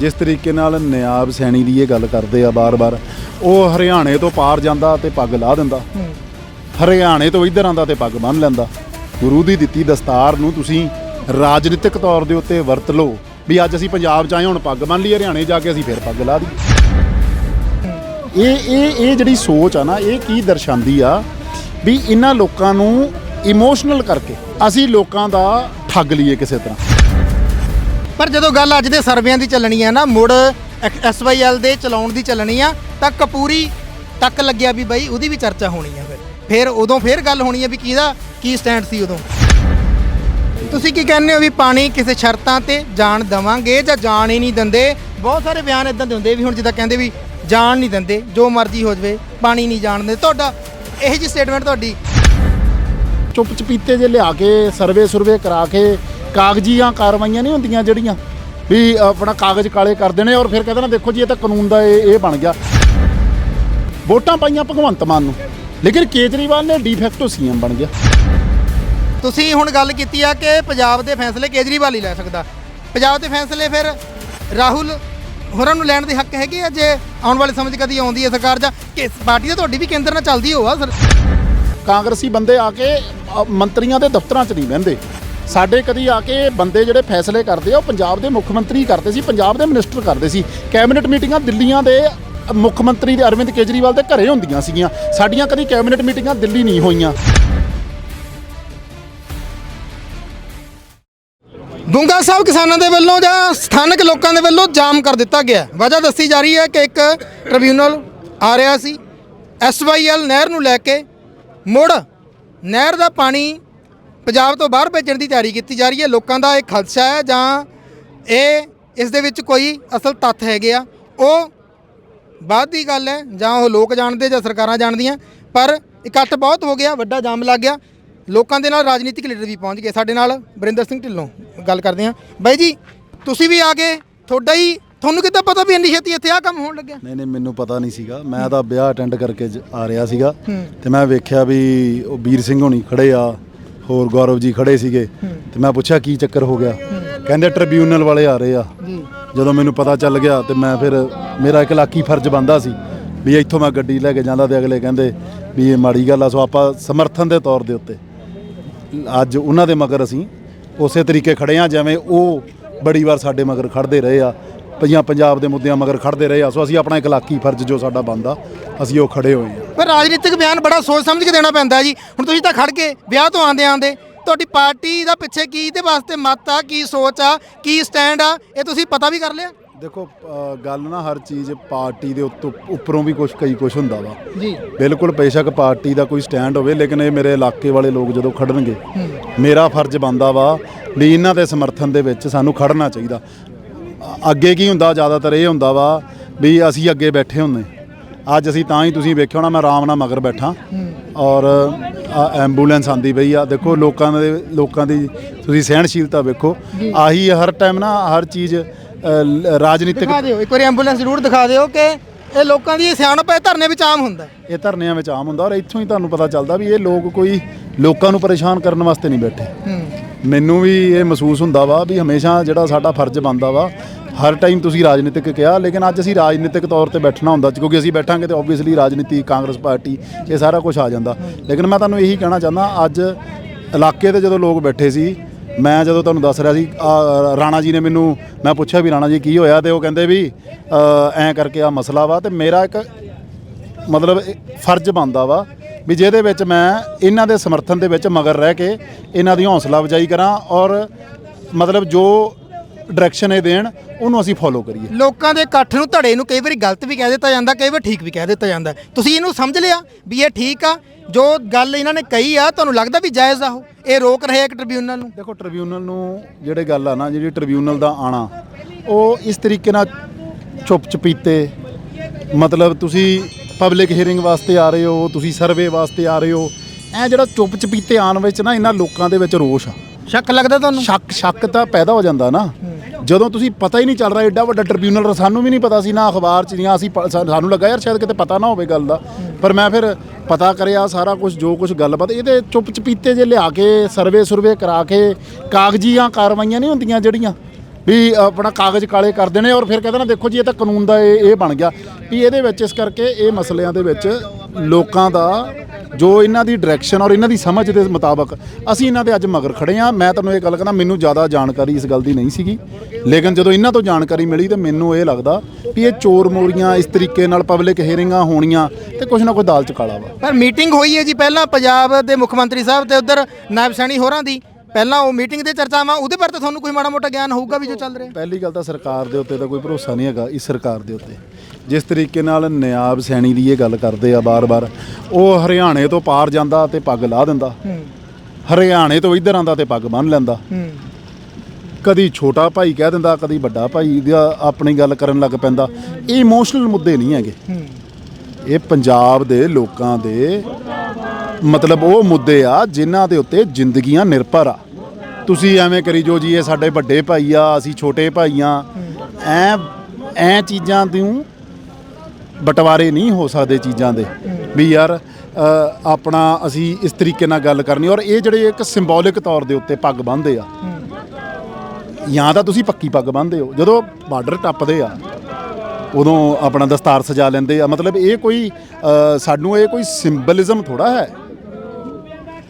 ਜਿਸ ਤਰੀਕੇ ਨਾਲ ਨਿਆਬ ਸੈਣੀ ਦੀ ਇਹ ਗੱਲ ਕਰਦੇ ਆ ਬਾਰ-ਬਾਰ ਉਹ ਹਰਿਆਣੇ ਤੋਂ ਪਾਰ ਜਾਂਦਾ ਤੇ ਪੱਗ ਲਾ ਦਿੰਦਾ। ਹਰਿਆਣੇ ਤੋਂ ਇੱਧਰ ਆਂਦਾ ਤੇ ਪੱਗ ਬੰਨ ਲੈਂਦਾ। ਗੁਰੂ ਦੀ ਦਿੱਤੀ ਦਸਤਾਰ ਨੂੰ ਤੁਸੀਂ ਰਾਜਨੀਤਿਕ ਤੌਰ ਦੇ ਉੱਤੇ ਵਰਤ ਲਓ ਵੀ ਅੱਜ ਅਸੀਂ ਪੰਜਾਬ ਚ ਆਏ ਹੁਣ ਪੱਗ ਬੰਨ ਲਈ ਹਰਿਆਣੇ ਜਾ ਕੇ ਅਸੀਂ ਫਿਰ ਪੱਗ ਲਾ ਦੀ ਇਹ ਇਹ ਇਹ ਜਿਹੜੀ ਸੋਚ ਆ ਨਾ ਇਹ ਕੀ ਦਰਸਾਉਂਦੀ ਆ ਵੀ ਇਹਨਾਂ ਲੋਕਾਂ ਨੂੰ ਇਮੋਸ਼ਨਲ ਕਰਕੇ ਅਸੀਂ ਲੋਕਾਂ ਦਾ ਠੱਗ ਲਈਏ ਕਿਸੇ ਤਰ੍ਹਾਂ। ਪਰ ਜਦੋਂ ਗੱਲ ਅੱਜ ਦੇ ਸਰਵੇਆਂ ਦੀ ਚੱਲਣੀ ਹੈ ਨਾ, ਮੁੜ ਐਸਵਾਈਐਲ ਦੇ ਚਲਾਉਣ ਦੀ ਚੱਲਣੀ ਆ, ਤਾਂ ਕਪੂਰੀ ਤੱਕ ਲੱਗਿਆ ਵੀ ਬਾਈ ਉਹਦੀ ਵੀ ਚਰਚਾ ਹੋਣੀ ਆ ਫਿਰ। ਫਿਰ ਉਦੋਂ ਫਿਰ ਗੱਲ ਹੋਣੀ ਆ ਵੀ ਕਿਹਦਾ, ਕੀ ਸਟੈਂਡ ਸੀ ਉਦੋਂ। ਤੁਸੀਂ ਕੀ ਕਹਿੰਦੇ ਹੋ ਵੀ ਪਾਣੀ ਕਿਸੇ ਸ਼ਰਤਾਂ ਤੇ ਜਾਣ ਦਵਾਂਗੇ ਜਾਂ ਜਾਣ ਹੀ ਨਹੀਂ ਦਿੰਦੇ? ਬਹੁਤ ਸਾਰੇ ਬਿਆਨ ਇਦਾਂ ਦੇ ਹੁੰਦੇ ਵੀ ਹੁਣ ਜਿੱਦਾਂ ਕਹਿੰਦੇ ਵੀ ਜਾਣ ਨਹੀਂ ਦਿੰਦੇ, ਜੋ ਮਰਜ਼ੀ ਹੋ ਜਵੇ, ਪਾਣੀ ਨਹੀਂ ਜਾਣ ਦਿੰਦੇ। ਤੁਹਾਡਾ ਇਹ ਜੀ ਸਟੇਟਮੈਂਟ ਤੁਹਾਡੀ? ਚੁੱਪ ਚਪੀਤੇ ਜੇ ਲਿਆ ਕੇ ਸਰਵੇ ਸੁਰਵੇ ਕਰਾ ਕੇ ਕਾਗਜ਼ੀਆਂ ਕਾਰਵਾਈਆਂ ਨਹੀਂ ਹੁੰਦੀਆਂ ਜਿਹੜੀਆਂ ਵੀ ਆਪਣਾ ਕਾਗਜ਼ ਕਾਲੇ ਕਰ ਦੇਣੇ ਔਰ ਫਿਰ ਕਹਿੰਦੇ ਨਾ ਦੇਖੋ ਜੀ ਇਹ ਤਾਂ ਕਾਨੂੰਨ ਦਾ ਇਹ ਇਹ ਬਣ ਗਿਆ। ਵੋਟਾਂ ਪਾਈਆਂ ਭਗਵੰਤ ਮਾਨ ਨੂੰ ਲੇਕਿਨ ਕੇਜਰੀਵਾਲ ਨੇ ਡੀਫੈਕਟੋ ਸੀਐਮ ਬਣ ਗਿਆ। ਤੁਸੀਂ ਹੁਣ ਗੱਲ ਕੀਤੀ ਆ ਕਿ ਪੰਜਾਬ ਦੇ ਫੈਸਲੇ ਕੇਜਰੀਵਾਲ ਹੀ ਲੈ ਸਕਦਾ। ਪੰਜਾਬ ਦੇ ਫੈਸਲੇ ਫਿਰ ਰਾਹੁਲ ਹੋਰਾਂ ਨੂੰ ਲੈਣ ਦੇ ਹੱਕ ਹੈਗੇ ਆ ਜੇ ਆਉਣ ਵਾਲੇ ਸਮੇਂ 'ਚ ਕਦੀ ਆਉਂਦੀ ਹੈ ਸਰਕਾਰ ਜਾਂ ਕਿਸ ਪਾਰਟੀ ਤਾਂ ਤੁਹਾਡੀ ਵੀ ਕੇਂਦਰ ਨਾਲ ਚੱਲਦੀ ਹੋਆ ਸਰ? ਕਾਂਗਰਸੀ ਬੰਦੇ ਆ ਕੇ ਮੰਤਰੀਆਂ ਦੇ ਦਫ਼ਤਰਾਂ 'ਚ ਨਹੀਂ ਬਹਿੰਦੇ। ਸਾਡੇ ਕਦੀ ਆ ਕੇ ਬੰਦੇ ਜਿਹੜੇ ਫੈਸਲੇ ਕਰਦੇ ਆ, ਉਹ ਪੰਜਾਬ ਦੇ ਮੁੱਖ ਮੰਤਰੀ ਕਰਦੇ ਸੀ, ਪੰਜਾਬ ਦੇ ਮਿਨਿਸਟਰ ਕਰਦੇ ਸੀ। ਕੈਬਨਿਟ ਮੀਟਿੰਗਾਂ ਦਿੱਲੀਆਂ ਦੇ ਮੁੱਖ ਮੰਤਰੀ ਦੇ ਅਰਵਿੰਦ ਕੇਜਰੀਵਾਲ ਦੇ ਘਰੇ ਹੁੰਦੀਆਂ ਸੀਗੀਆਂ। ਸਾਡੀਆਂ ਕਦੀ ਕੈਬਨਿਟ ਮੀਟਿੰਗਾਂ ਦਿੱਲੀ ਨਹੀਂ ਹੋਈਆਂ। ਡੂੰਗਾ ਸਾਹਿਬ ਕਿਸਾਨਾਂ ਦੇ ਵੱਲੋਂ ਜਾਂ ਸਥਾਨਕ ਲੋਕਾਂ ਦੇ ਵੱਲੋਂ ਜਾਮ ਕਰ ਦਿੱਤਾ ਗਿਆ। ਵਜ੍ਹਾ ਦੱਸੀ ਜਾ ਰਹੀ ਹੈ ਕਿ ਇੱਕ ਟ੍ਰਿਬਿਊਨਲ ਆ ਰਿਹਾ ਸੀ। ਐਸਵਾਈਐਲ ਨਹਿਰ ਨੂੰ ਲੈ ਕੇ ਮੁੜ ਨਹਿਰ ਦਾ ਪਾਣੀ ਪੰਜਾਬ ਤੋਂ ਬਾਹਰ ਭੇਜਣ ਦੀ ਤਿਆਰੀ ਕੀਤੀ ਜਾ ਰਹੀ ਹੈ। ਲੋਕਾਂ ਦਾ ਇਹ ਖਦਸ਼ਾ ਹੈ ਜਾਂ ਇਹ ਇਸ ਦੇ ਵਿੱਚ ਕੋਈ ਅਸਲ ਤੱਥ ਹੈਗੇ ਆ? ਉਹ ਬਾਅਦ ਦੀ ਗੱਲ ਹੈ ਜਾਂ ਉਹ ਲੋਕ ਜਾਣਦੇ ਜਾਂ ਸਰਕਾਰਾਂ ਜਾਣਦੀਆਂ ਪਰ ਇਕੱਠ ਬਹੁਤ ਹੋ ਗਿਆ ਵੱਡਾ ਜਾਮ ਲੱਗ ਗਿਆ। ਲੋਕਾਂ ਦੇ ਨਾਲ ਰਾਜਨੀਤਿਕ ਲੀਡਰ ਵੀ ਪਹੁੰਚ ਗਏ। ਸਾਡੇ ਨਾਲ ਵਰਿੰਦਰ ਸਿੰਘ ਢਿੱਲੋਂ ਗੱਲ ਕਰਦੇ ਹਾਂ। ਬਾਈ ਜੀ ਤੁਸੀਂ ਵੀ ਆ ਗਏ। ਤੁਹਾਡਾ ਹੀ ਤੁਹਾਨੂੰ ਕਿੱਦਾਂ ਪਤਾ ਵੀ ਇੰਨੀ ਛੇਤੀ ਇੱਥੇ ਆ ਕੰਮ ਹੋਣ ਲੱਗਿਆ? ਨਹੀਂ ਨਹੀਂ ਮੈਨੂੰ ਪਤਾ ਨਹੀਂ ਸੀਗਾ। ਮੈਂ ਤਾਂ ਵਿਆਹ ਅਟੈਂਡ ਕਰਕੇ ਜ- ਆ ਰਿਹਾ ਸੀਗਾ ਤੇ ਮੈਂ ਵੇਖਿਆ ਵੀ ਉਹ ਵੀਰ ਸਿੰਘ ਹੋਣੀ ਖੜੇ ਆ। ਹੋਰ ਗੌਰਵ ਜੀ ਖੜੇ ਸੀਗੇ ਤੇ ਮੈਂ ਪੁੱਛਿਆ ਕੀ ਚੱਕਰ ਹੋ ਗਿਆ। ਕਹਿੰਦੇ ਟ੍ਰਿਬਿਊਨਲ ਵਾਲੇ ਆ ਰਹੇ ਆ। ਜਦੋਂ ਮੈਨੂੰ ਪਤਾ ਚੱਲ ਗਿਆ ਤੇ ਮੈਂ ਫਿਰ ਮੇਰਾ ਇੱਕ ਲਾਕੀ ਫਰਜ਼ ਬੰਦਾ ਸੀ ਵੀ ਇੱਥੋਂ ਮੈਂ ਗੱਡੀ ਲੈ ਕੇ ਜਾਂਦਾ ਤੇ ਅਗਲੇ ਕਹਿੰਦੇ ਵੀ ਇਹ ਮਾੜੀ ਗੱਲ ਆ ਸੋ ਆਪਾਂ ਸਮਰਥਨ ਦੇ ਤੌਰ ਦੇ ਉੱਤੇ। ਅੱਜ ਉਹਨਾਂ ਦੇ ਮਗਰ ਅਸੀਂ ਉਸੇ ਤਰੀਕੇ ਖੜੇ ਆ ਜਿਵੇਂ ਉਹ ਬੜੀ ਵਾਰ ਸਾਡੇ ਮਗਰ ਖੜਦੇ ਰਹੇ ਆ ਪੰਜਾਂ ਪੰਜਾਬ ਦੇ ਮੁੱਦਿਆਂ ਮਗਰ ਖੜਦੇ ਰਹੇ ਆ ਸੋ ਅਸੀਂ ਆਪਣਾ ਇੱਕ ਲਾਕੀ ਫਰਜ਼ ਜੋ ਸਾਡਾ ਬੰਦਾ ਅਸੀਂ ਉਹ ਖੜੇ ਹੋਏ ਆ ਪਰ ਰਾਜਨੀਤਿਕ ਬਿਆਨ ਬੜਾ ਸੋਚ ਸਮਝ ਕੇ ਦੇਣਾ ਪੈਂਦਾ ਜੀ। ਹੁਣ ਤੁਸੀਂ ਤਾਂ ਖੜ ਕੇ ਵਿਆਹ ਤੋਂ ਆਂਦੇ ਆਂਦੇ ਤੁਹਾਡੀ ਪਾਰਟੀ ਦਾ ਪਿੱਛੇ ਕੀ ਤੇ ਵਾਸਤੇ ਮਤ ਆ ਕੀ ਸੋਚ ਆ ਕੀ ਸਟੈਂਡ ਆ ਇਹ ਤੁਸੀਂ ਪਤਾ ਵੀ ਕਰ ਲਿਆ? ਦੇਖੋ ਅ, ਗੱਲ ਨਾ ਹਰ ਚੀਜ਼ ਪਾਰਟੀ ਦੇ ਉੱਤੋਂ ਉੱਪਰੋਂ ਵੀ ਕੁਝ ਕਈ ਕੁਝ ਹੁੰਦਾ ਵਾ। ਜੀ। ਬਿਲਕੁਲ ਬੇਸ਼ੱਕ ਪਾਰਟੀ ਦਾ ਕੋਈ ਸਟੈਂਡ ਹੋਵੇ ਲੇਕਿਨ ਇਹ ਮੇਰੇ ਇਲਾਕੇ ਵਾਲੇ ਲੋਕ ਜਦੋਂ ਖੜਨਗੇ ਮੇਰਾ ਫਰਜ਼ ਬਣਦਾ ਵਾ ਵੀ ਇਹਨਾਂ ਦੇ ਸਮਰਥਨ ਦੇ ਵਿੱਚ ਸਾਨੂੰ ਖੜਨਾ ਚਾਹੀਦਾ। ਅ- ਅੱਗੇ ਕੀ ਹੁੰਦਾ ਜ਼ਿਆਦਾਤਰ ਇਹ ਹੁੰਦਾ ਵਾ ਵੀ ਅਸੀਂ ਅੱਗੇ ਬੈਠੇ ਹੁੰਨੇ ਅੱਜ ਅਸੀਂ ਤਾਂ ਹੀ ਤੁਸੀਂ ਵੇਖਿਆ ਹੋਣਾ ਮੈਂ ਆਰਾਮ ਨਾਲ ਮਗਰ ਬੈਠਾ। ਔਰ ਐਂਬੂਲੈਂਸ ਆਂਦੀ ਪਈ ਆ। ਦੇਖੋ ਲੋਕਾਂ ਦੇ ਲੋਕਾਂ ਦੀ ਤੁਸੀਂ ਸਹਿਣਸ਼ੀਲਤਾ ਵੇਖੋ। ਆਹੀ ਹਰ ਟਾਈਮ ਨਾ ਹਰ ਚੀਜ਼ ਰਾਜਨੀਤਿਕ ਦਿਖਾ ਦਿਓ ਇੱਕ ਵਾਰੀ ਐਂਬੂਲੈਂਸ ਜ਼ਰੂਰ ਦਿਖਾ ਦਿਓ ਕਿ ਇਹ ਲੋਕਾਂ ਦੀ ਸਿਆਣਪ ਹੈ ਧਰਨੇ ਵਿੱਚ ਆਮ ਹੁੰਦਾ। ਇਹ ਧਰਨਿਆਂ ਵਿੱਚ ਆਮ ਹੁੰਦਾ ਔਰ ਇੱਥੋਂ ਹੀ ਤੁਹਾਨੂੰ ਪਤਾ ਚੱਲਦਾ ਵੀ ਇਹ ਲੋਕ ਕੋਈ ਲੋਕਾਂ ਨੂੰ ਪਰੇਸ਼ਾਨ ਕਰਨ ਵਾਸਤੇ ਨਹੀਂ ਬੈਠੇ। ਮੈਨੂੰ ਵੀ ਇਹ ਮਹਿਸੂਸ ਹੁੰਦਾ ਵਾ ਵੀ ਹਮੇਸ਼ਾ ਜਿਹੜਾ ਸਾਡਾ ਫਰਜ਼ ਬਣਦਾ ਵਾ ਹਰ ਟਾਈਮ ਤੁਸੀਂ ਰਾਜਨੀਤਿਕ ਕਿਹਾ, ਲੇਕਿਨ ਅੱਜ ਅਸੀਂ ਰਾਜਨੀਤਿਕ ਤੌਰ ਤੇ ਬੈਠਣਾ ਹੁੰਦਾ ਕਿਉਂਕਿ ਅਸੀਂ ਬੈਠਾਂਗੇ ਤੇ ਆਬਵੀਅਸਲੀ ਰਾਜਨੀਤੀ, ਕਾਂਗਰਸ ਪਾਰਟੀ, ਇਹ ਸਾਰਾ ਕੁਝ ਆ ਜਾਂਦਾ। ਲੇਕਿਨ ਮੈਂ ਤੁਹਾਨੂੰ ਇਹੀ ਕਹਿਣਾ ਚਾਹੁੰਦਾ, ਅੱਜ ਇਲਾਕੇ ਤੇ ਜਦੋਂ ਲੋਕ ਬੈਠੇ ਸੀ, ਮੈਂ ਜਦੋਂ ਤੁਹਾਨੂੰ ਦੱਸ ਰਿਹਾ ਸੀ ਰਾਣਾ ਜੀ ਨੇ ਮੈਨੂੰ, ਮੈਂ ਪੁੱਛਿਆ ਵੀ ਰਾਣਾ ਜੀ ਕੀ ਹੋਇਆ, ਤੇ ਉਹ ਕਹਿੰਦੇ ਵੀ ਐਂ ਕਰਕੇ ਆ ਮਸਲਾ ਵਾ, ਤੇ ਮੇਰਾ ਇੱਕ ਮਤਲਬ ਫਰਜ਼ ਬਣਦਾ ਵਾ ਵੀ ਜਿਹਦੇ ਵਿੱਚ ਮੈਂ ਇਹਨਾਂ ਦੇ ਸਮਰਥਨ ਦੇ ਵਿੱਚ ਮਗਰ ਰਹਿ ਕੇ ਇਹਨਾਂ ਦੀ ਹੌਸਲਾ ਅਫਜ਼ਾਈ ਕਰਾਂ ਔਰ ਮਤਲਬ ਜੋ ਡਾਇਰੈਕਸ਼ਨ ਇਹ ਦੇਣ ਉਹਨੂੰ ਅਸੀਂ ਫੋਲੋ ਕਰੀਏ। ਲੋਕਾਂ ਦੇ ਇਕੱਠ ਨੂੰ ਧੜੇ ਨੂੰ ਕਈ ਵਾਰੀ ਗਲਤ ਵੀ ਕਹਿ ਦਿੱਤਾ ਜਾਂਦਾ ਕਈ ਵਾਰ ਠੀਕ ਵੀ ਕਹਿ ਦਿੱਤਾ ਜਾਂਦਾ। ਤੁਸੀਂ ਇਹਨੂੰ ਸਮਝ ਲਿਆ ਵੀ ਇਹ ਠੀਕ ਆ? ਜੋ ਗੱਲ ਇਹਨਾਂ ਨੇ ਕਹੀ ਆ ਤੁਹਾਨੂੰ ਲੱਗਦਾ ਵੀ ਜਾਇਜ਼ ਆ ਉਹ? ਇਹ ਰੋਕ ਰਹੇ ਇੱਕ ਟ੍ਰਿਬਿਊਨਲ ਨੂੰ? ਦੇਖੋ ਟ੍ਰਿਬਿਊਨਲ ਨੂੰ ਜਿਹੜੇ ਗੱਲ ਆ ਨਾ ਜਿਹੜੀ ਟ੍ਰਿਬਿਊਨਲ ਦਾ ਆਣਾ ਉਹ ਇਸ ਤਰੀਕੇ ਨਾਲ ਚੁੱਪ ਚਪੀਤੇ। ਮਤਲਬ ਤੁਸੀਂ ਪਬਲਿਕ ਹੀਅਰਿੰਗ ਵਾਸਤੇ ਆ ਰਹੇ ਹੋ ਤੁਸੀਂ ਸਰਵੇ ਵਾਸਤੇ ਆ ਰਹੇ ਹੋ। ਐ ਜਿਹੜਾ ਚੁੱਪ ਚਪੀਤੇ ਆਉਣ ਵਿੱਚ ਨਾ ਇਹਨਾਂ ਲੋਕਾਂ ਦੇ ਵਿੱਚ ਰੋਸ਼ ਆ। ਸ਼ੱਕ ਲੱਗਦਾ ਤੁਹਾਨੂੰ? ਸ਼ੱਕ ਸ਼ੱਕ ਤਾਂ ਪੈਦਾ ਹੋ ਜਾਂਦਾ ਨਾ। ਜਦੋਂ ਤੁਸੀਂ ਪਤਾ ਹੀ ਨਹੀਂ ਚੱਲ ਰਿਹਾ ਐਡਾ ਵੱਡਾ ਟ੍ਰਿਬਿਊਨਲ ਸਾਨੂੰ ਵੀ ਨਹੀਂ ਪਤਾ ਸੀ ਨਾ ਅਖਬਾਰ ਚ ਜਾਂ ਅਸੀਂ ਪ- ਸਾਨੂੰ ਲੱਗਾ ਯਾਰ ਸ਼ਾਇਦ ਕਿਤੇ ਪਤਾ ਨਾ ਹੋਵੇ ਗੱਲ ਦਾ। ਪਰ ਮੈਂ ਫਿਰ ਪਤਾ ਕਰਿਆ, ਸਾਰਾ ਕੁਝ ਜੋ ਕੁਝ ਗੱਲਬਾਤ ਇਹਦੇ ਚੁੱਪ ਚਪੀਤੇ ਜੇ ਲਿਆ ਕੇ ਸਰਵੇ ਸੁਰਵੇ ਕਰਾ ਕੇ, ਕਾਗਜ਼ੀਆਂ ਕਾਰਵਾਈਆਂ ਨਹੀਂ ਹੁੰਦੀਆਂ ਜਿਹੜੀਆਂ। ਵੀ ਆਪਣਾ ਕਾਗਜ਼ ਕਾਲੇ ਕਰ ਦੇਣੇ ਔਰ ਫਿਰ ਕਹਿੰਦੇ ਨਾ, ਦੇਖੋ ਜੀ, ਇਹ ਤਾਂ ਕਾਨੂੰਨ ਦਾ ਇਹ ਇਹ ਬਣ ਗਿਆ। ਵੀ ਇਹਦੇ ਵਿੱਚ ਇਸ ਕਰਕੇ ਇਹ ਮਸਲਿਆਂ ਦੇ ਵਿੱਚ ਲੋਕਾਂ ਦਾ ਜੋ ਇਹਨਾਂ ਦੀ ਡਾਇਰੈਕਸ਼ਨ ਔਰ ਇਹਨਾਂ ਦੀ ਸਮਝ ਦੇ ਮੁਤਾਬਕ ਅਸੀਂ ਇਹਨਾਂ ਦੇ ਅੱਜ ਮਗਰ ਖੜੇ ਆ ਮੈਂ ਤੁਹਾਨੂੰ ਇਹ ਗੱਲ ਕਹਿੰਦਾ, ਮੈਨੂੰ ਜ਼ਿਆਦਾ ਜਾਣਕਾਰੀ ਇਸ ਗੱਲ ਦੀ ਨਹੀਂ ਸੀਗੀ। ਲੇਕਿਨ ਜਦੋਂ ਇਹਨਾਂ ਤੋਂ ਜਾਣਕਾਰੀ ਮਿਲੀ ਤੇ ਮੈਨੂੰ ਇਹ ਲੱਗਦਾ ਵੀ ਇਹ ਚੋਰ ਮੋਰੀਆਂ ਇਸ ਤਰੀਕੇ ਨਾਲ ਪਬਲਿਕ ਹੀਅਰਿੰਗਾਂ ਹੋਣੀਆਂ ਤੇ ਕੁਝ ਨਾ ਕੋਈ ਦਾਲ ਚ ਕਾਲਾ ਵਾ। ਪਰ ਮੀਟਿੰਗ ਹੋਈ ਹੈ ਜੀ ਪਹਿਲਾਂ ਪੰਜਾਬ ਦੇ ਮੁੱਖ ਮੰਤਰੀ ਸਾਹਿਬ ਤੇ ਉਧਰ ਨਾਇਬ ਸੈਣੀ ਹੋਰਾਂ ਦੀ। ਪਹਿਲਾਂ ਉਹ ਮੀਟਿੰਗ ਦੇ ਚਰਚਾਵਾਂ ਉਹਦੇ ਬਾਰੇ ਤਾਂ ਤੁਹਾਨੂੰ ਕੋਈ ਮਾੜਾ ਮੋਟਾ ਗਿਆਨ ਹੋਊਗਾ ਵੀ ਜੋ ਚੱਲ ਰਿਹਾ। ਪਹਿਲੀ ਗੱਲ ਤਾਂ ਸਰਕਾਰ ਦੇ ਉੱਤੇ ਤਾਂ ਕੋਈ ਭਰੋਸਾ ਨਹੀਂ ਹੈਗਾ ਇਸ ਸਰਕਾਰ ਦੇ ਉੱਤੇ। ਜਿਸ ਤਰੀਕੇ ਨਾਲ ਨਿਆਬ ਸੈਣੀ ਦੀ ਇਹ ਗੱਲ ਕਰਦੇ ਆ ਬਾਰ-ਬਾਰ ਉਹ ਹਰਿਆਣੇ ਤੋਂ ਪਾਰ ਜਾਂਦਾ ਤੇ ਪੱਗ ਲਾ ਦਿੰਦਾ। ਹਰਿਆਣੇ ਤੋਂ ਇੱਧਰ ਆਂਦਾ ਤੇ ਪੱਗ ਬੰਨ ਲੈਂਦਾ। ਕਦੀ ਛੋਟਾ ਭਾਈ ਕਹਿ ਦਿੰਦਾ ਕਦੀ ਵੱਡਾ ਭਾਈ ਦਾ ਆਪਣੀ ਗੱਲ ਕਰਨ ਲੱਗ ਪੈਂਦਾ। ਇਹ ਇਮੋਸ਼ਨਲ ਮੁੱਦੇ ਨਹੀਂ ਹੈਗੇ। ਇਹ ਪੰਜਾਬ ਦੇ ਲੋਕਾਂ ਦੇ ਮਤਲਬ ਉਹ ਮੁੱਦੇ ਆ ਜਿਨ੍ਹਾਂ ਦੇ ਉੱਤੇ ਜ਼ਿੰਦਗੀਆਂ ਨਿਰਭਰ ਆ। ਤੁਸੀਂ ਐਵੇਂ ਕਰੀ ਜੋ ਜੀ, ਇਹ ਸਾਡੇ ਵੱਡੇ ਭਾਈ ਆ, ਅਸੀਂ ਛੋਟੇ ਭਾਈ ਆ। ਐ ਐ ਚੀਜ਼ਾਂ ਨੂੰ ਬਟਵਾਰੇ ਨਹੀਂ ਹੋ ਸਕਦੇ ਚੀਜ਼ਾਂ ਦੇ। ਵੀ ਯਾਰ ਆਪਣਾ ਅਸੀਂ ਇਸ ਤਰੀਕੇ ਨਾਲ ਗੱਲ ਕਰਨੀ ਔਰ ਇਹ ਜਿਹੜੇ ਇੱਕ ਸਿੰਬੋਲਿਕ ਤੌਰ ਦੇ ਉੱਤੇ ਪੱਗ ਬੰਨ੍ਹਦੇ ਆ। ਜਾਂ ਤਾਂ ਤੁਸੀਂ ਪੱਕੀ ਪੱਗ ਬੰਨ੍ਹਦੇ ਹੋ। ਜਦੋਂ ਬਾਰਡਰ ਟੱਪਦੇ ਆ, ਉਦੋਂ ਆਪਣਾ ਦਸਤਾਰ ਸਜਾ ਲੈਂਦੇ ਆ। ਮਤਲਬ ਇਹ ਕੋਈ ਸਾਨੂੰ ਇਹ ਕੋਈ ਸਿੰਬਲਿਜ਼ਮ ਥੋੜਾ ਹੈ?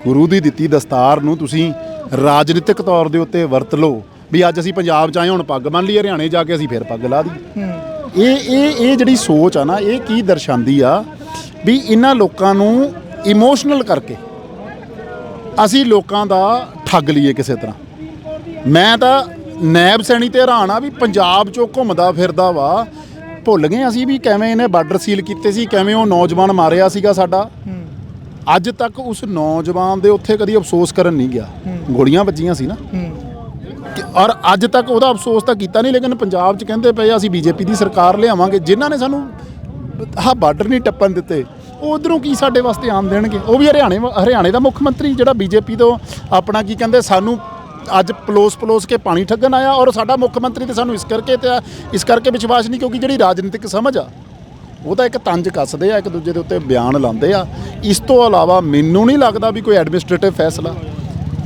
ਗੁਰੂ ਦੀ ਦਿੱਤੀ ਦਸਤਾਰ ਨੂੰ ਤੁਸੀਂ ਰਾਜਨੀਤਿਕ ਤੌਰ ਦੇ ਉੱਤੇ ਵਰਤ ਲਓ। ਵੀ ਅੱਜ ਅਸੀਂ ਪੰਜਾਬ ਚ ਆਏ ਹੁਣ ਪੱਗ ਬੰਨ ਲਈ ਹਰਿਆਣੇ ਜਾ ਕੇ ਅਸੀਂ ਫਿਰ ਪੱਗ ਲਾ ਦੀ ਇਹ ਇਹ ਇਹ ਜਿਹੜੀ ਸੋਚ ਆ ਨਾ ਇਹ ਕੀ ਦਰਸਾਉਂਦੀ ਆ? ਵੀ ਇਹਨਾਂ ਲੋਕਾਂ ਨੂੰ ਇਮੋਸ਼ਨਲ ਕਰਕੇ ਅਸੀਂ ਲੋਕਾਂ ਦਾ ਠੱਗ ਲਈਏ ਕਿਸੇ ਤਰ੍ਹਾਂ। ਮੈਂ ਤਾਂ ਨੈਬ ਸੈਣੀ ਤੇ ਹੈਰਾਨ ਆ ਵੀ ਪੰਜਾਬ ਚੋਂ ਘੁੰਮਦਾ ਫਿਰਦਾ ਵਾ। ਭੁੱਲ ਗਏ ਅਸੀਂ ਵੀ ਕਿਵੇਂ ਇਹਨੇ ਬਾਰਡਰ ਸੀਲ ਕੀਤੇ ਸੀ ਕਿਵੇਂ ਉਹ ਨੌਜਵਾਨ ਮਾਰਿਆ ਸੀਗਾ ਸਾਡਾ। ਅੱਜ ਤੱਕ ਉਸ ਨੌਜਵਾਨ ਦੇ ਉੱਥੇ ਕਦੀ ਅਫਸੋਸ ਕਰਨ ਨਹੀਂ ਗਿਆ। ਗੋਲੀਆਂ ਵੱਜੀਆਂ ਸੀ ਨਾ। ਕਿ- ਔਰ ਅੱਜ ਤੱਕ ਉਹਦਾ ਅਫਸੋਸ ਤਾਂ ਕੀਤਾ ਨਹੀਂ ਲੇਕਿਨ ਪੰਜਾਬ 'ਚ ਕਹਿੰਦੇ ਪਏ ਆ, ਅਸੀਂ ਬੀਜੇਪੀ ਦੀ ਸਰਕਾਰ ਲਿਆਵਾਂਗੇ। ਜਿਨ੍ਹਾਂ ਨੇ ਸਾਨੂੰ ਆਹ ਬਾਰਡਰ ਨਹੀਂ ਟੱਪਣ ਦਿੱਤੇ ਉਹ ਉਧਰੋਂ ਕੀ ਸਾਡੇ ਵਾਸਤੇ ਆਣ ਦੇਣਗੇ? ਉਹ ਵੀ ਹਰਿਆਣੇ ਵਾ- ਹਰਿਆਣੇ ਦਾ ਮੁੱਖ ਮੰਤਰੀ ਜਿਹੜਾ ਬੀਜੇਪੀ ਤੋਂ ਆਪਣਾ ਕੀ ਕਹਿੰਦੇ ਸਾਨੂੰ ਅੱਜ ਪਲੋਸ ਪਲੋਸ ਕੇ ਪਾਣੀ ਠੱਗਣ ਆਇਆ ਔਰ ਸਾਡਾ ਮੁੱਖ ਮੰਤਰੀ ਤੇ ਸਾਨੂੰ ਇਸ ਕਰਕੇ ਤੇ ਇਸ ਕਰਕੇ ਵਿਸ਼ਵਾਸ ਨਹੀਂ ਕਿਉਂਕਿ ਜਿਹੜੀ ਰਾਜਨੀਤਿਕ ਸਮਝ ਆ ਉਹ ਤਾਂ ਇੱਕ ਤੰਜ ਕੱਸਦੇ ਆ, ਇੱਕ ਦੂਜੇ ਦੇ ਉੱਤੇ ਬਿਆਨ ਲਾਉਂਦੇ ਆ। ਇਸ ਤੋਂ ਇਲਾਵਾ ਮੈਨੂੰ ਨਹੀਂ ਲੱਗਦਾ ਵੀ ਕੋਈ ਐਡਮਿਨਿਸਟ੍ਰੇਟਿਵ ਫੈਸਲਾ,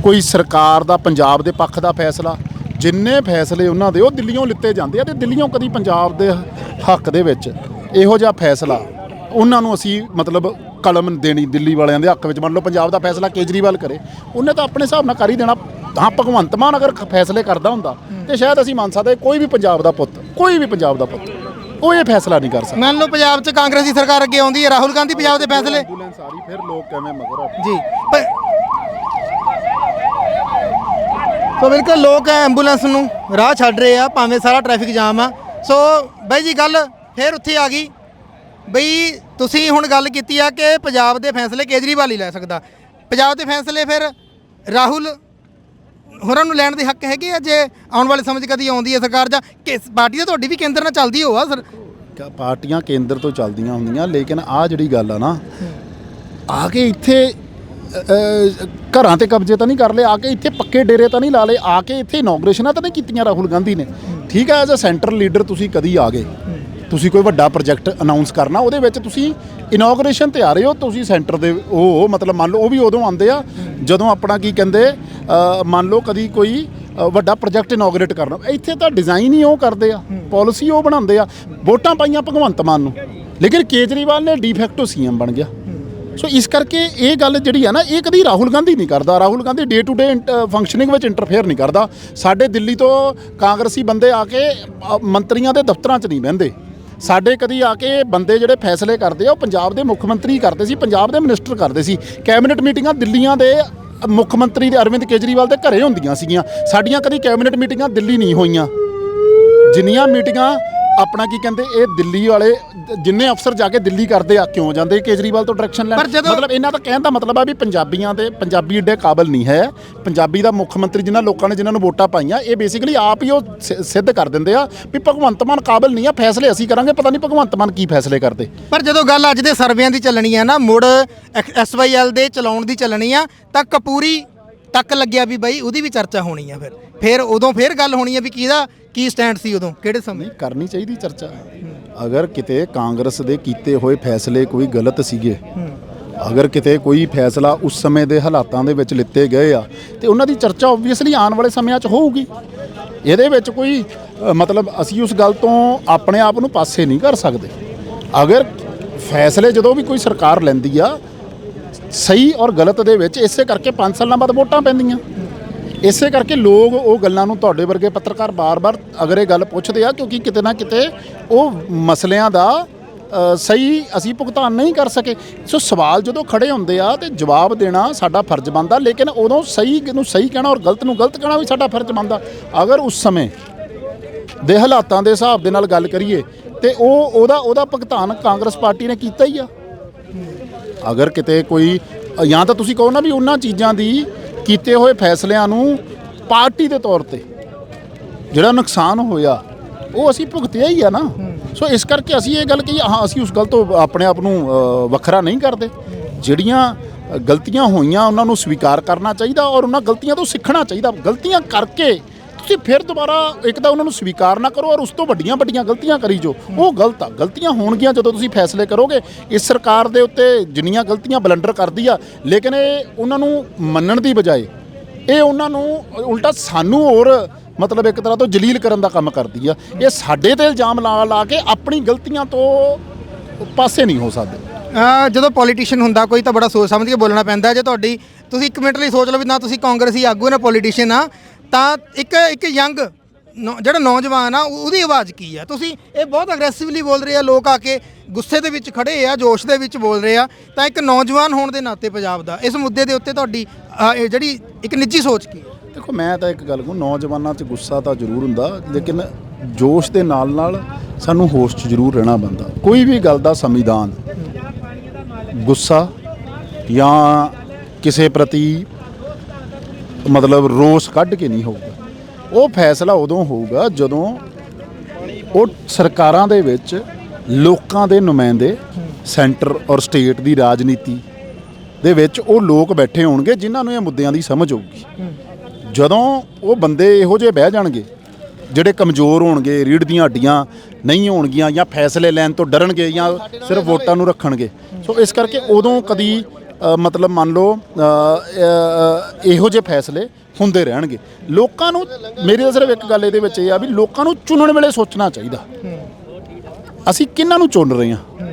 ਕੋਈ ਸਰਕਾਰ ਦਾ, ਪੰਜਾਬ ਦੇ ਪੱਖ ਦਾ ਫੈਸਲਾ। ਜਿੰਨੇ ਫੈਸਲੇ ਉਹਨਾਂ ਦੇ, ਉਹ ਦਿੱਲੀੋਂ ਲਿੱਤੇ ਜਾਂਦੇ ਆ ਤੇ ਦਿੱਲੀੋਂ ਕਦੀ ਪੰਜਾਬ ਦੇ ਹੱਕ ਦੇ ਵਿੱਚ ਇਹੋ ਜਿਹਾ ਫੈਸਲਾ, ਉਹਨਾਂ ਨੂੰ ਅਸੀਂ ਮਤਲਬ ਕਲਮ ਦੇਣੀ ਦਿੱਲੀ ਵਾਲਿਆਂ ਦੇ ਹੱਕ ਵਿੱਚ। ਮੰਨ ਲਓ ਪੰਜਾਬ ਦਾ ਫੈਸਲਾ ਕੇਜਰੀਵਾਲ ਕਰੇ, ਉਹਨੇ ਤਾਂ ਆਪਣੇ ਹਿਸਾਬ ਨਾਲ ਕਰ ਹੀ ਦੇਣਾ। ਹਾਂ, ਭਗਵੰਤ ਮਾਨ ਅਗਰ ਫੈਸਲੇ ਕਰਦਾ ਹੁੰਦਾ ਤੇ ਸ਼ਾਇਦ ਅਸੀਂ ਮੰਨ ਸਕਦੇ ਕੋਈ ਵੀ ਪੰਜਾਬ ਦਾ ਪੁੱਤ, ਕੋਈ ਵੀ ਪੰਜਾਬ ਦਾ ਪੁੱਤ। ਉਹ ਇਹ ਫੈਸਲਾ ਨਹੀਂ ਕਰ ਸਕਦਾ। ਮੰਨ ਲਓ ਪੰਜਾਬ 'ਚ ਕਾਂਗਰਸ ਦੀ ਸਰਕਾਰ ਅੱਗੇ ਆਉਂਦੀ ਹੈ ਰਾਹੁਲ ਗਾਂਧੀ ਪੰਜਾਬ ਦੇ ਫੈਸਲੇ। ਐਂਬੂਲੈਂਸ ਆ ਰਹੀ ਫਿਰ ਲੋਕ ਕਿਵੇਂ ਮਗਰ ਆ? ਜੀ ਪਰ ਸੋ ਬਿਲਕੁਲ ਲੋਕ ਐਂਬੂਲੈਂਸ ਨੂੰ ਰਾਹ ਛੱਡ ਰਹੇ ਆ ਭਾਵੇਂ ਸਾਰਾ ਟ੍ਰੈਫਿਕ ਜਾਮ ਆ। ਸੋ ਬਾਈ ਜੀ ਗੱਲ ਫੇਰ ਉੱਥੇ ਆ ਗਈ। ਬਈ ਤੁਸੀਂ ਹੁਣ ਗੱਲ ਕੀਤੀ ਆ ਕਿ ਪੰਜਾਬ ਦੇ ਫੈਸਲੇ ਕੇਜਰੀਵਾਲ ਹੀ ਲੈ ਸਕਦਾ। ਪੰਜਾਬ ਦੇ ਫੈਸਲੇ ਫਿਰ ਰਾਹੁਲ ਹੋਰਾਂ ਨੂੰ ਲੈਣ ਦੇ ਹੱਕ ਹੈਗੇ ਆ ਜੇ ਆਉਣ ਵਾਲੇ ਸਮੇਂ 'ਚ ਕਦੀ ਆਉਂਦੀ ਹੈ ਸਰਕਾਰ ਜਾਂ ਕਿਸ ਪਾਰਟੀ ਤਾਂ ਤੁਹਾਡੀ ਵੀ ਕੇਂਦਰ ਨਾਲ ਚੱਲਦੀ ਹੋਆ ਸਰ? ਕ- ਪਾਰਟੀਆਂ ਕੇਂਦਰ ਤੋਂ ਚੱਲਦੀਆਂ ਹੁੰਦੀਆਂ ਲੇਕਿਨ ਆ ਜਿਹੜੀ ਗੱਲ ਆ ਨਾ ਆ ਕੇ ਇੱਥੇ ਅ, ਘਰਾਂ ਤੇ ਕਬਜ਼ੇ ਤਾਂ ਨਹੀਂ ਕਰ ਲਏ ਆ ਕੇ ਇੱਥੇ ਪੱਕੇ ਡੇਰੇ ਤਾਂ ਨਹੀਂ ਲਾ ਲਏ ਆ ਕੇ ਇੱਥੇ ਇਨੋਗ੍ਰੇਸ਼ਨਾਂ ਤਾਂ ਨਹੀਂ ਕੀਤੀਆਂ ਰਾਹੁਲ ਗਾਂਧੀ ਨੇ। ਠੀਕ ਹੈ ਐਜ਼ ਅ ਸੈਂਟਰਲ ਲੀਡਰ ਤੁਸੀਂ ਕਦੀ ਆ ਗਏ। ਤੁਸੀਂ ਕੋਈ ਵੱਡਾ ਪ੍ਰੋਜੈਕਟ ਅਨਾਉਂਸ ਕਰਨਾ ਉਹਦੇ ਵਿੱਚ ਤੁਸੀਂ ਇਨੋਗ੍ਰੇਸ਼ਨ ਤੇ ਆ ਰਹੇ ਹੋ ਤੁਸੀਂ ਸੈਂਟਰ ਦੇ ਉਹ ਮਤਲਬ ਮੰਨ ਲਓ ਉਹ ਵੀ ਉਦੋਂ ਆਉਂਦੇ ਆ ਜਦੋਂ ਆਪਣਾ ਕੀ ਕਹਿੰਦੇ ਮੰਨ ਲਓ ਕਦੀ ਕੋਈ ਵੱਡਾ ਪ੍ਰੋਜੈਕਟ ਇਨੋਗ੍ਰੇਟ ਕਰਨਾ ਇੱਥੇ ਤਾਂ ਡਿਜ਼ਾਈਨ ਹੀ ਉਹ ਕਰਦੇ ਆ ਪਾਲਿਸੀ ਉਹ ਬਣਾਉਂਦੇ ਆ ਵੋਟਾਂ ਪਾਈਆਂ ਭਗਵੰਤ ਮਾਨ ਨੂੰ। ਲੇਕਿਨ ਕੇਜਰੀਵਾਲ ਨੇ ਡੀਫੈਕਟੋ ਸੀਐਮ ਬਣ ਗਿਆ। ਸੋ ਇਸ ਕਰਕੇ ਇਹ ਗੱਲ ਜਿਹੜੀ ਆ ਨਾ ਇਹ ਕਦੀ ਰਾਹੁਲ ਗਾਂਧੀ ਨਹੀਂ ਕਰਦਾ। Rahul Gandhi day to day functioning ਵਿੱਚ ਇੰਟਰਫੇਅਰ ਨਹੀਂ ਕਰਦਾ। ਸਾਡੇ ਦਿੱਲੀ ਤੋਂ ਕਾਂਗਰਸੀ ਬੰਦੇ ਆ ਕੇ ਮੰਤਰੀਆਂ ਦੇ ਦਫ਼ਤਰਾਂ 'ਚ ਨਹੀਂ ਬਹਿੰਦੇ। ਸਾਡੇ ਕਦੀ ਆ ਕੇ ਬੰਦੇ ਜਿਹੜੇ ਫੈਸਲੇ ਕਰਦੇ ਆ, ਉਹ ਪੰਜਾਬ ਦੇ ਮੁੱਖ ਮੰਤਰੀ ਕਰਦੇ ਸੀ, ਪੰਜਾਬ ਦੇ ਮਿਨਿਸਟਰ ਕਰਦੇ ਸੀ। ਕੈਬਨਿਟ ਮੀਟਿੰਗਾਂ ਦਿੱਲੀਆਂ ਦੇ ਮੁੱਖ ਮੰਤਰੀ ਦੇ ਅਰਵਿੰਦ ਕੇਜਰੀਵਾਲ ਦੇ ਘਰੇ ਹੁੰਦੀਆਂ ਸੀਗੀਆਂ। ਸਾਡੀਆਂ ਕਦੀ ਕੈਬਨਿਟ ਮੀਟਿੰਗਾਂ ਦਿੱਲੀ ਨਹੀਂ ਹੋਈਆਂ। ਜਿੰਨੀਆਂ ਮੀਟਿੰਗਾਂ ਆਪਣਾ ਕੀ ਕਹਿੰਦੇ ਇਹ ਦਿੱਲੀ ਵਾਲੇ ਜਿੰਨੇ ਅਫਸਰ ਜਾ ਕੇ ਦਿੱਲੀ ਕਰਦੇ ਆ ਕਿਉਂ ਜਾਂਦੇ? ਕੇਜਰੀਵਾਲ ਤੋਂ ਡਾਇਰੈਕਸ਼ਨ ਲੈਣ। ਮਤਲਬ ਇਹਨਾਂ ਦਾ ਕਹਿਣ ਦਾ ਮਤਲਬ ਆ ਵੀ ਪੰਜਾਬੀਆਂ ਦੇ ਪੰਜਾਬੀ ਏਡੇ ਕਾਬਲ ਨਹੀਂ ਹੈ। ਪੰਜਾਬੀ ਦਾ ਮੁੱਖ ਮੰਤਰੀ ਜਿਨ੍ਹਾਂ ਲੋਕਾਂ ਨੇ ਜਿਨ੍ਹਾਂ ਨੂੰ ਵੋਟਾਂ ਪਾਈਆਂ ਇਹ ਬੇਸਿਕਲੀ ਆਪ ਹੀ ਉਹ ਸਿੱਧ ਕਰ ਦਿੰਦੇ ਆ ਵੀ ਭਗਵੰਤ ਮਾਨ ਕਾਬਲ ਨਹੀਂ ਆ ਫੈਸਲੇ ਅਸੀਂ ਕਰਾਂਗੇ ਪਤਾ ਨਹੀਂ ਭਗਵੰਤ ਮਾਨ ਕੀ ਫੈਸਲੇ ਕਰਦੇ। ਪਰ ਜਦੋਂ ਗੱਲ ਅੱਜ ਦੇ ਸਰਵੇਆਂ ਦੀ ਚੱਲਣੀ ਆ ਨਾ ਮੁੜ ਐਸਵਾਈਐਲ ਦੇ ਚਲਾਉਣ ਦੀ ਚੱਲਣੀ ਆ ਤਾਂ ਕਪੂਰੀ ਤੱਕ ਲੱਗਿਆ ਵੀ ਬਾਈ ਉਹਦੀ ਵੀ ਚਰਚਾ ਹੋਣੀ ਆ ਫਿਰ। ਫਿਰ ਉਦੋਂ ਫਿਰ ਗੱਲ ਹੋਣੀ ਆ ਵੀ ਕਿਹਦਾ ਕੀ ਸਟੈਂਡ ਸੀ ਉਦੋਂ ਕਿਹੜੇ ਸਮੇਂ? ਨਹੀਂ ਕਰਨੀ ਚਾਹੀਦੀ ਚਰਚਾ। ਅਗਰ ਕਿਤੇ ਕਾਂਗਰਸ ਦੇ ਕੀਤੇ ਹੋਏ ਫੈਸਲੇ ਕੋਈ ਗਲਤ ਸੀਗੇ ਅਗਰ ਕਿਤੇ ਕੋਈ ਫੈਸਲਾ ਉਸ ਸਮੇਂ ਦੇ ਹਾਲਾਤਾਂ ਦੇ ਵਿੱਚ ਲਿੱਤੇ ਗਏ ਆ ਤੇ ਉਹਨਾਂ ਦੀ ਚਰਚਾ ਆਬਵੀਅਸਲੀ ਆਉਣ ਵਾਲੇ ਸਮਿਆਂ 'ਚ ਹੋਊਗੀ। ਇਹਦੇ ਵਿੱਚ ਕੋਈ ਅ, ਮਤਲਬ ਅਸੀਂ ਉਸ ਗੱਲ ਤੋਂ ਆਪਣੇ ਆਪ ਨੂੰ ਪਾਸੇ ਨਹੀਂ ਕਰ ਸਕਦੇ। ਅਗਰ ਫੈਸਲੇ ਜਦੋਂ ਵੀ ਕੋਈ ਸਰਕਾਰ ਲੈਂਦੀ ਆ ਸਹੀ ਔਰ ਗਲਤ ਦੇ ਵਿੱਚ ਇਸੇ ਕਰਕੇ 5 ਸਾਲਾਂ ਬਾਅਦ ਵੋਟਾਂ ਪੈਂਦੀਆਂ। ਇਸੇ ਕਰਕੇ ਲੋਕ ਉਹ ਗੱਲਾਂ ਨੂੰ ਤੁਹਾਡੇ ਵਰਗੇ ਪੱਤਰਕਾਰ ਬਾਰ-ਬਾਰ ਅਗਰ ਇਹ ਗੱਲ ਪੁੱਛਦੇ ਆ, ਕਿਉਂਕਿ ਕਿਤੇ ਨਾ ਕਿਤੇ ਉਹ ਮਸਲਿਆਂ ਦਾ ਸਹੀ ਅਸੀਂ ਭੁਗਤਾਨ ਨਹੀਂ ਕਰ ਸਕੇ। ਸੋ ਸਵਾਲ ਜਦੋਂ ਖੜੇ ਹੁੰਦੇ ਆ ਤੇ ਜਵਾਬ ਦੇਣਾ ਸਾਡਾ ਫਰਜ਼ ਬਣਦਾ, ਲੇਕਿਨ ਉਦੋਂ ਸਹੀ ਨੂੰ ਸਹੀ ਕਹਿਣਾ ਔਰ ਗਲਤ ਨੂੰ ਗਲਤ ਕਹਿਣਾ ਵੀ ਸਾਡਾ ਫਰਜ਼ ਬਣਦਾ। ਅਗਰ ਉਸ ਸਮੇਂ ਦੇ ਹਾਲਾਤਾਂ ਦੇ ਹਿਸਾਬ ਦੇ ਨਾਲ ਗੱਲ ਕਰੀਏ, ਤੇ ਉਹ ਉਹਦਾ ਉਹਦਾ ਭੁਗਤਾਨ ਕਾਂਗਰਸ ਪਾਰਟੀ ਨੇ ਕੀਤਾ ਹੀ ਆ। ਅਗਰ ਕਿਤੇ ਕੋਈ, ਜਾਂ ਤਾਂ ਤੁਸੀਂ ਕਹੋ ਨਾ ਵੀ ਉਹਨਾਂ ਚੀਜ਼ਾਂ ਦੀ ਕੀਤੇ ਹੋਏ ਫੈਸਲਿਆਂ ਨੂੰ ਪਾਰਟੀ ਦੇ ਤੌਰ ਤੇ ਜਿਹੜਾ ਨੁਕਸਾਨ ਹੋਇਆ, ਉਹ ਅਸੀਂ ਭੁਗਤਿਆ ਹੀ ਆ ਨਾ। ਸੋ ਇਸ ਕਰਕੇ ਅਸੀਂ ਇਹ ਗੱਲ ਕਹੀ, ਹਾਂ, ਅਸੀਂ ਉਸ ਗੱਲ ਤੋਂ ਆਪਣੇ ਆਪ ਨੂੰ ਵੱਖਰਾ ਨਹੀਂ ਕਰਦੇ। ਜਿਹੜੀਆਂ ਗਲਤੀਆਂ ਹੋਈਆਂ, ਉਹਨਾਂ ਨੂੰ ਸਵੀਕਾਰ ਕਰਨਾ ਚਾਹੀਦਾ ਔਰ ਉਹਨਾਂ ਗਲਤੀਆਂ ਤੋਂ ਸਿੱਖਣਾ ਚਾਹੀਦਾ। ਗਲਤੀਆਂ ਕਰਕੇ ਤੁਸੀਂ ਫਿਰ ਦੁਬਾਰਾ ਇੱਕ ਤਾਂ ਉਹਨਾਂ ਨੂੰ ਸਵੀਕਾਰ ਨਾ ਕਰੋ ਔਰ ਉਸ ਤੋਂ ਵੱਡੀਆਂ ਵੱਡੀਆਂ ਗਲਤੀਆਂ ਕਰੀ ਜੋ ਉਹ ਗਲਤ ਆ, ਗਲਤੀਆਂ ਹੋਣਗੀਆਂ ਜਦੋਂ ਤੁਸੀਂ ਫੈਸਲੇ ਕਰੋਗੇ। ਇਸ ਸਰਕਾਰ ਦੇ ਉੱਤੇ ਜਿੰਨੀਆਂ ਗਲਤੀਆਂ ਬਲੰਡਰ ਕਰਦੀ ਆ, ਲੇਕਿਨ ਇਹ ਉਹਨਾਂ ਨੂੰ ਮੰਨਣ ਦੀ ਬਜਾਏ, ਇਹ ਉਹਨਾਂ ਨੂੰ ਉਲਟਾ ਸਾਨੂੰ ਹੋਰ ਮਤਲਬ ਇੱਕ ਤਰ੍ਹਾਂ ਤੋਂ ਜਲੀਲ ਕਰਨ ਦਾ ਕੰਮ ਕਰਦੀ ਆ। ਇਹ ਸਾਡੇ ਤੇ ਇਲਜ਼ਾਮ ਲਾ ਲਾ ਕੇ ਆਪਣੀ ਗਲਤੀਆਂ ਤੋਂ ਪਾਸੇ ਨਹੀਂ ਹੋ ਸਕਦੇ। ਜਦੋਂ ਪੋਲੀਟੀਸ਼ੀਅਨ ਹੁੰਦਾ, ਕੋਈ ਤਾਂ ਬੜਾ ਸੋਚ ਸਮਝ ਕੇ ਬੋਲਣਾ ਪੈਂਦਾ। ਜੇ ਤੁਹਾਡੀ, ਤੁਸੀਂ ਇੱਕ ਮਿੰਟ ਲਈ ਸੋਚ ਲਓ ਵੀ ਨਾ ਤੁਸੀਂ ਕਾਂਗਰਸੀ ਆਗੂ, ਨਾ ਪੋਲੀਟੀਸ਼ੀਅਨ ਆ। ਤਾਂ ਇੱਕ ਇੱਕ ਯੰਗ ਜਿਹੜਾ ਨੌਜਵਾਨ ਆ ਉਹਦੀ ਆਵਾਜ਼ ਕੀ ਆ? ਤੁਸੀਂ ਇਹ ਬਹੁਤ ਅਗਰੈਸਿਵਲੀ ਬੋਲ ਰਹੇ ਆ, ਲੋਕ ਆ ਕੇ ਗੁੱਸੇ ਦੇ ਵਿੱਚ ਖੜੇ ਆ, ਜੋਸ਼ ਦੇ ਵਿੱਚ ਬੋਲ ਰਹੇ ਆ, ਤਾਂ ਇੱਕ ਨੌਜਵਾਨ ਹੋਣ ਦੇ ਨਾਤੇ ਪੰਜਾਬ ਦਾ, ਇਸ ਮੁੱਦੇ ਦੇ ਉੱਤੇ ਤੁਹਾਡੀ ਜਿਹੜੀ ਇੱਕ ਨਿੱਜੀ ਸੋਚ ਕੀ ਹੈ? ਦੇਖੋ, ਮੈਂ ਤਾਂ ਇੱਕ ਗੱਲ ਕਹੂੰ, ਨੌਜਵਾਨਾਂ 'ਚ ਗੁੱਸਾ ਤਾਂ ਜ਼ਰੂਰ ਹੁੰਦਾ, ਲੇਕਿਨ ਜੋਸ਼ ਦੇ ਨਾਲ ਨਾਲ ਸਾਨੂੰ ਹੋਸ਼ 'ਚ ਜ਼ਰੂਰ ਰਹਿਣਾ ਪੈਂਦਾ। ਕੋਈ ਵੀ ਗੱਲ ਦਾ ਸੰਵਿਧਾਨ, ਗੁੱਸਾ ਜਾਂ ਕਿਸੇ ਪ੍ਰਤੀ ਮਤਲਬ ਰੋਸ ਕੱਢ ਕੇ ਨਹੀਂ ਹੋਊਗਾ। ਉਹ ਫੈਸਲਾ ਉਦੋਂ ਹੋਊਗਾ ਜਦੋਂ ਉਹ ਸਰਕਾਰਾਂ ਦੇ ਵਿੱਚ ਲੋਕਾਂ ਦੇ ਨੁਮਾਇੰਦੇ ਸੈਂਟਰ ਔਰ ਸਟੇਟ ਦੀ ਰਾਜਨੀਤੀ ਦੇ ਵਿੱਚ ਉਹ ਲੋਕ ਬੈਠੇ ਹੋਣਗੇ ਜਿਨ੍ਹਾਂ ਨੂੰ ਇਹ ਮੁੱਦਿਆਂ ਦੀ ਸਮਝ ਹੋਊਗੀ। ਜਦੋਂ ਉਹ ਬੰਦੇ ਇਹੋ ਜਿਹੇ ਬਹਿ ਜਾਣਗੇ, ਜਿਹੜੇ ਕਮਜ਼ੋਰ ਹੋਣਗੇ ਰੀੜ ਦੀਆਂ ਹੱਡੀਆਂ ਨਹੀਂ ਹੋਣਗੀਆਂ ਜਾਂ ਫੈਸਲੇ ਲੈਣ ਤੋਂ ਡਰਨਗੇ ਜਾਂ ਸਿਰਫ ਵੋਟਾਂ ਨੂੰ ਰੱਖਣਗੇ, ਸੋ ਇਸ ਕਰਕੇ ਉਦੋਂ ਕਦੀ ਮਤਲਬ ਮੰਨ ਲਓ ਇਹੋ ਜਿਹੇ ਫੈਸਲੇ ਹੁੰਦੇ ਰਹਿਣਗੇ। ਲੋਕਾਂ ਨੂੰ, ਮੇਰੀ ਤਾਂ ਸਿਰਫ ਇੱਕ ਗੱਲ ਇਹਦੇ ਵਿੱਚ ਇਹ ਆ ਵੀ ਲੋਕਾਂ ਨੂੰ ਚੁਣਨ ਵੇਲੇ ਸੋਚਣਾ ਚਾਹੀਦਾ। ਅਸੀਂ ਕਿਹਨਾਂ ਨੂੰ ਚੁਣ ਰਹੇ ਹਾਂ?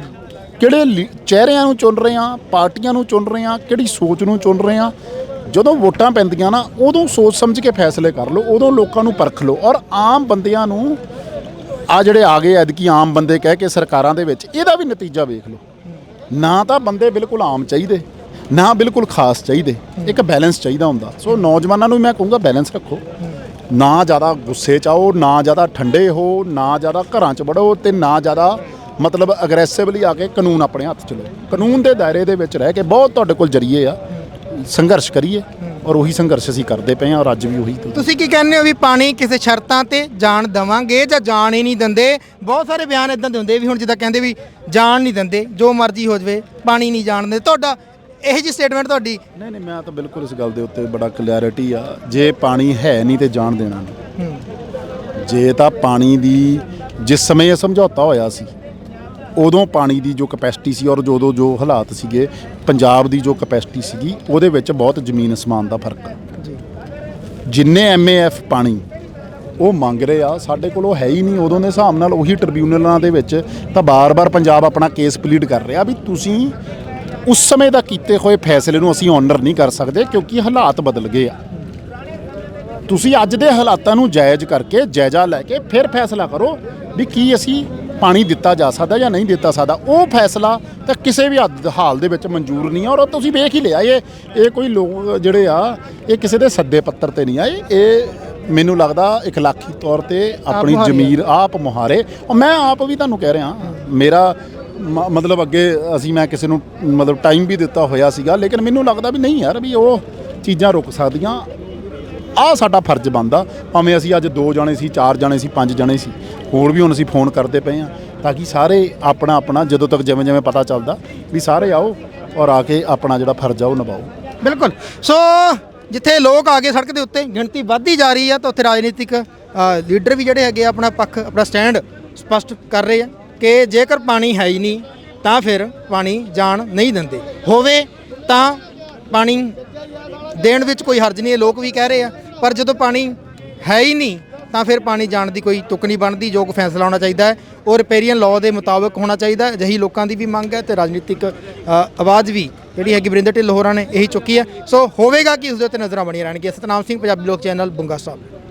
ਕਿਹੜੇ ਲੀ- ਚਿਹਰਿਆਂ ਨੂੰ ਚੁਣ ਰਹੇ ਹਾਂ? ਪਾਰਟੀਆਂ ਨੂੰ ਚੁਣ ਰਹੇ ਹਾਂ? ਕਿਹੜੀ ਸੋਚ ਨੂੰ ਚੁਣ ਰਹੇ ਹਾਂ? ਜਦੋਂ ਵੋਟਾਂ ਪੈਂਦੀਆਂ ਨਾ, ਉਦੋਂ ਸੋਚ ਸਮਝ ਕੇ ਫੈਸਲੇ ਕਰ ਲਓ, ਉਦੋਂ ਲੋਕਾਂ ਨੂੰ ਪਰਖ ਲਓ। ਔਰ ਆਮ ਬੰਦਿਆਂ ਨੂੰ ਆ ਜਿਹੜੇ ਆ ਗਏ ਐਦਕੀ ਆਮ ਬੰਦੇ ਕਹਿ ਕੇ ਸਰਕਾਰਾਂ ਦੇ ਵਿੱਚ, ਇਹਦਾ ਵੀ ਨਤੀਜਾ ਵੇਖ ਲਓ। ਨਾ ਤਾਂ ਬੰਦੇ ਬਿਲਕੁਲ ਆਮ ਚਾਹੀਦੇ। ਨਾ ਬਿਲਕੁਲ ਖਾਸ ਚਾਹੀਦੇ, ਇੱਕ ਬੈਲੈਂਸ ਚਾਹੀਦਾ ਹੁੰਦਾ। ਸੋ ਨੌਜਵਾਨਾਂ ਨੂੰ ਮੈਂ ਕਹੂੰਗਾ ਬੈਲੈਂਸ ਰੱਖੋ। ਨਾ ਜ਼ਿਆਦਾ ਗੁੱਸੇ ਚ ਆਓ, ਨਾ ਜ਼ਿਆਦਾ ਠੰਡੇ ਹੋ, ਨਾ ਜ਼ਿਆਦਾ ਘਰਾਂ ਚ ਵੜੋ ਤੇ ਨਾ ਜ਼ਿਆਦਾ ਮਤਲਬ ਅਗਰੈਸਿਵਲੀ ਆ ਕੇ ਕਾਨੂੰਨ ਆਪਣੇ ਹੱਥ ਚ ਲਓ। ਕਾਨੂੰਨ ਦੇ ਦਾਇਰੇ ਦੇ ਵਿੱਚ ਰਹਿ ਕੇ ਬਹੁਤ ਤੁਹਾਡੇ ਕੋਲ ਜਰੀਏ ਆ, ਸੰਘਰਸ਼ ਕਰੀਏ ਔਰ ਉਹੀ ਸੰਘਰਸ਼ ਅਸੀਂ ਕਰਦੇ ਪਏ ਹਾਂ, ਔਰ ਅੱਜ ਵੀ ਉਹੀ ਤੁਸੀਂ ਕੀ ਕਹਿੰਦੇ ਹੋ ਵੀ ਪਾਣੀ ਕਿਸੇ ਸ਼ਰਤਾਂ ਤੇ ਜਾਣ ਦਵਾਂਗੇ ਜਾਂ ਜਾਣ ਹੀ ਨਹੀਂ ਦਿੰਦੇ? ਬਹੁਤ ਸਾਰੇ ਬਿਆਨ ਇਦਾਂ ਦੇ ਹੁੰਦੇ ਵੀ ਹੁਣ ਜਿੱਦਾਂ ਕਹਿੰਦੇ ਵੀ ਜਾਣ ਨਹੀਂ ਦਿੰਦੇ, ਜੋ ਮਰਜ਼ੀ ਹੋ ਜਵੇ, ਪਾਣੀ ਨਹੀਂ ਜਾਣ ਦਿੰਦੇ। ਤੁਹਾਡਾ ਇਹ ਜੀ ਸਟੇਟਮੈਂਟ ਤੁਹਾਡੀ? ਨਹੀਂ ਨਹੀਂ ਮੈਂ ਤਾਂ ਬਿਲਕੁਲ ਇਸ ਗੱਲ ਦੇ ਉੱਤੇ ਬੜਾ ਕਲੈਰਿਟੀ ਆ। ਜੇ ਪਾਣੀ ਹੈ ਨਹੀਂ ਤੇ ਜਾਣ ਦੇਣਾ ਨਹੀਂ। ਜੇ ਤਾਂ ਪਾਣੀ ਦੀ ਜਿਸ ਸਮੇਂ ਇਹ ਸਮਝੌਤਾ ਹੋਇਆ ਸੀ ਉਦੋਂ ਪਾਣੀ ਦੀ ਜੋ ਕਪੈਸਿਟੀ ਸੀ ਔਰ ਜਦੋਂ ਜੋ ਹਾਲਾਤ ਸੀਗੇ ਪੰਜਾਬ ਦੀ ਜੋ ਕਪੈਸਿਟੀ ਸੀਗੀ ਉਹਦੇ ਵਿੱਚ ਬਹੁਤ ਜ਼ਮੀਨ ਅਸਮਾਨ ਦਾ ਫ਼ਰਕ ਆ। ਜਿੰਨੇ ਐਮਏਐਫ ਪਾਣੀ ਉਹ ਮੰਗ ਰਹੇ ਆ ਸਾਡੇ ਕੋਲ ਉਹ ਹੈ ਹੀ ਨਹੀਂ। ਉਦੋਂ ਦੇ ਹਿਸਾਬ ਨਾਲ ਉਹੀ ਟ੍ਰਿਬਿਊਨਲਾਂ ਦੇ ਵਿੱਚ ਤਾਂ ਬਾਰ-ਬਾਰ ਪੰਜਾਬ ਆਪਣਾ ਕੇਸ ਪਲੀਡ ਕਰ ਰਿਹਾ ਵੀ ਤੁਸੀਂ ਉਸ ਸਮੇਂ ਦਾ ਕੀਤੇ ਹੋਏ ਫੈਸਲੇ ਨੂੰ ਅਸੀਂ ਆਨਰ ਨਹੀਂ ਕਰ ਸਕਦੇ ਕਿਉਂਕਿ ਹਾਲਾਤ ਬਦਲ ਗਏ ਆ। ਤੁਸੀਂ ਅੱਜ ਦੇ ਹਾਲਾਤਾਂ ਨੂੰ ਜਾਇਜ਼ ਕਰਕੇ ਜਾਇਜ਼ਾ ਲੈ ਕੇ ਫਿਰ ਫੈਸਲਾ ਕਰੋ ਵੀ ਕੀ ਅਸੀਂ ਪਾਣੀ ਦਿੱਤਾ ਜਾ ਸਕਦਾ ਜਾਂ ਨਹੀਂ ਦਿੱਤਾ ਸਕਦਾ। ਉਹ ਫੈਸਲਾ ਤਾਂ ਕਿਸੇ ਵੀ ਹੱਦ ਹਾਲ ਦੇ ਵਿੱਚ ਮਨਜ਼ੂਰ ਨਹੀਂ ਆ ਔਰ ਤੁਸੀਂ ਵੇਖ ਹੀ ਲਿਆ ਇਹ ਇਹ ਕੋਈ ਲੋਕ ਜਿਹੜੇ ਆ ਇਹ ਕਿਸੇ ਦੇ ਸੱਦੇ ਪੱਤਰ ਤੇ ਨਹੀਂ ਆਏ। ਇਹ ਮੈਨੂੰ ਲੱਗਦਾ ਇਖਲਾਕੀ ਤੌਰ ਤੇ ਆਪਣੀ। ਜ਼ਮੀਰ ਆਪ ਮੁਹਾਰੇ। ਔਰ ਮੈਂ ਆਪ ਵੀ ਤੁਹਾਨੂੰ ਕਹਿ ਰਿਹਾ ਮੇਰਾ ਮ- ਮਤਲਬ ਅੱਗੇ ਅਸੀਂ ਮੈਂ ਕਿਸੇ ਨੂੰ ਮਤਲਬ ਟਾਈਮ ਵੀ ਦਿੱਤਾ ਹੋਇਆ ਸੀਗਾ ਲੇਕਿਨ ਮੈਨੂੰ ਲੱਗਦਾ ਵੀ ਨਹੀਂ ਯਾਰ ਵੀ ਉਹ ਚੀਜ਼ਾਂ ਰੁਕ ਸਕਦੀਆਂ। ਆਹ ਸਾਡਾ ਫਰਜ਼ ਬਣਦਾ ਭਾਵੇਂ ਅਸੀਂ ਅੱਜ ਦੋ ਜਾਣੇ ਸੀ ਚਾਰ ਜਾਣੇ ਸੀ ਪੰਜ ਜਾਣੇ ਸੀ ਹੋਰ ਵੀ ਹੁਣ ਅਸੀਂ ਫੋਨ ਕਰਦੇ ਪਏ ਆ ਤਾਂ ਕਿ ਸਾਰੇ ਆਪਣਾ ਆਪਣਾ ਜਦੋਂ ਤੱਕ ਜਿਵੇਂ ਜਿਵੇਂ ਪਤਾ ਚੱਲਦਾ ਵੀ ਸਾਰੇ ਆਓ ਔਰ ਆ ਕੇ ਆਪਣਾ ਜਿਹੜਾ ਫਰਜ਼ ਆ ਉਹ ਨਿਭਾਓ। ਬਿਲਕੁਲ। ਸੋ ਜਿੱਥੇ ਲੋਕ ਆ ਗਏ ਸੜਕ ਦੇ ਉੱਤੇ ਗਿਣਤੀ ਵੱਧਦੀ ਜਾ ਰਹੀ ਆ ਤਾਂ ਉੱਥੇ ਰਾਜਨੀਤਿਕ ਅ, ਲੀਡਰ ਵੀ ਜਿਹੜੇ ਹੈਗੇ ਆ ਆਪਣਾ ਪੱਖ ਆਪਣਾ ਸਟੈਂਡ ਸਪਸ਼ਟ ਕਰ ਰਹੇ ਆ। ਕਿ ਜੇਕਰ ਪਾਣੀ ਹੈ ਹੀ ਨਹੀਂ, ਤਾਂ ਫਿਰ ਪਾਣੀ ਜਾਣ ਨਹੀਂ ਦਿੰਦੇ। ਹੋਵੇ ਤਾਂ ਪਾਣੀ ਦੇਣ ਵਿੱਚ ਕੋਈ ਹਰਜ ਨਹੀਂ ਹੈ ਲੋਕ ਵੀ ਕਹਿ ਰਹੇ ਆ। ਪਰ ਜਦੋਂ ਪਾਣੀ ਹੈ ਹੀ ਨਹੀਂ, ਤਾਂ ਫਿਰ ਪਾਣੀ ਜਾਣ ਦੀ ਕੋਈ ਤੁਕ ਨਹੀਂ ਬਣਦੀ, ਜੋ ਕੋ ਫੈਸਲਾ ਹੋਣਾ ਚਾਹੀਦਾ ਹੈ। ਉਹ ਰਿਪੇਰੀਅਨ ਲਾਅ ਦੇ ਮੁਤਾਬਕ ਹੋਣਾ ਚਾਹੀਦਾ ਹੈ। ਅਜਿਹੀ ਲੋਕਾਂ ਦੀ ਵੀ ਮੰਗ ਹੈ ਤੇ ਰਾਜਨੀਤਿਕ ਆਵਾਜ਼ ਵੀ ਜਿਹੜੀ ਹੈਗੀ ਵਰਿੰਦਰ ਢਿੱਲੋਂ ਹੋਰਾਂ ਨੇ ਇਹੀ ਚੁੱਕੀ ਹੈ। ਸੋ ਹੋਵੇਗਾ ਕਿ ਉਸ ਦੇ ਉੱਤੇ ਨਜ਼ਰਾਂ ਬਣੀਆਂ ਰਹਿਣਗੀਆਂ। ਸਤਨਾਮ ਸਿੰਘ, ਪੰਜਾਬੀ ਲੋਕ ਚੈਨਲ, ਬੁੰਗਾ ਸਾਹਿਬ।